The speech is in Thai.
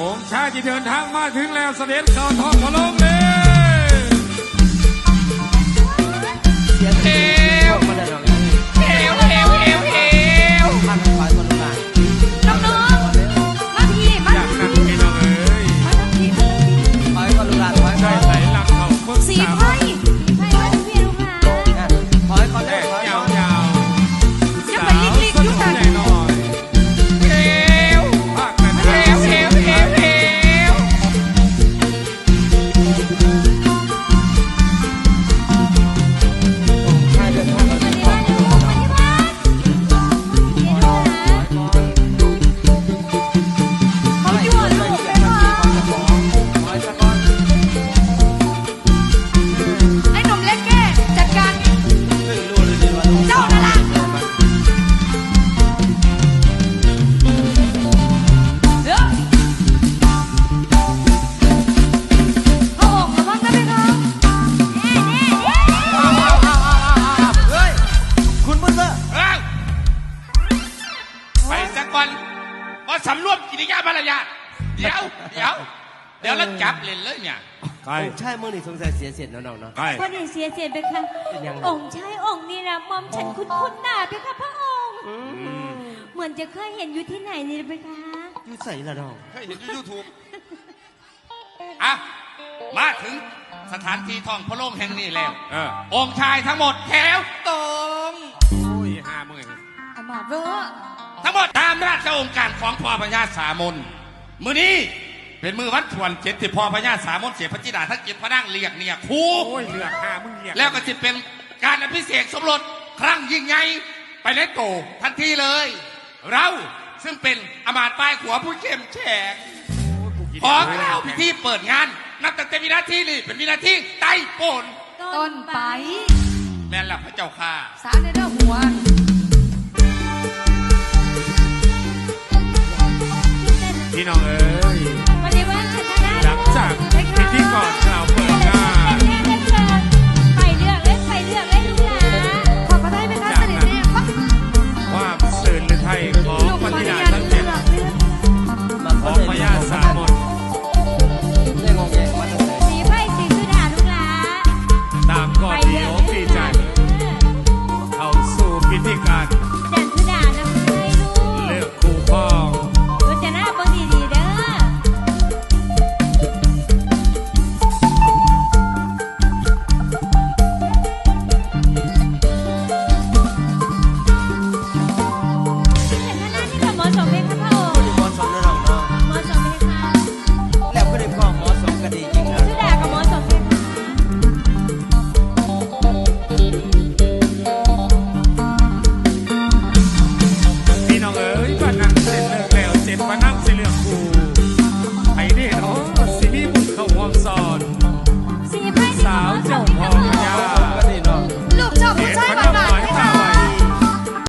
องค์ชายที่เดินทางมาถึงแล้วเสด็จเข้าท้องพระโลงเลย กวันว่าสำรวมกิริยามารยาทเดี๋ยว เดี๋ยว เดี๋ยวแล้วจับเล่นเลยเนี่ย ใครใช่เมื่อนี่สงสัยเสียเสร็จแล้วน้องเนาะ ใครพอดีเสียเสียไปค่ะ เป็นยังไง องค์ชายองค์นี่นะมอมฉันคุ้นคุ้นๆหน้าไปค่ะพระองค์ เหมือนจะเคยเห็นอยู่ที่ไหนนี่ไปคะอยู่ใส่ละน้อง เคยเห็นยูทูบอะ มาถึงสถานที่ท่องพระโลกแห่งนี้แล้ว เออ องค์ชายทั้งหมดแถวตรง โอ้ยห้าหมื่นอามาตย์เวอร์ ทั้งหมดตามราชองค์การของพ่อพญาสามนมือนี้เป็นมือวันทวนเจ็ดที่พ่อพญาสามนเสียพระจิดาทั้งเจ็ดพระนั่งเรียกเนี่ยครูโอ้ยเหลือกห้ามึงเหลียกแล้วก็จะเป็นการอภิเษกสมรสครั้งยิ่งใหญ่ไปเล่นโตทันทีเลย เราซึ่งเป็นอมาตย์ป้ายขัวผู้เข้มแข็งขอเล่าพิธีเปิดงาน นับตั้งแต่วินาทีนี้เป็นวินาทีไต่ปนต้นไป แม่นละพระเจ้าค่ะสาในเด้อหัว พี่น้องเอ๋ยวันนี้วันฉันนะหลังจากพิธีก่อนกล่าวเปิดงานไปเลือกเล่นไปเลือกเล่นลูกหลานขอก็ได้ไหมคะเสด็จแม่ปั๊บความสื่อหรือไทยของลูกปขออฏินุดาญาต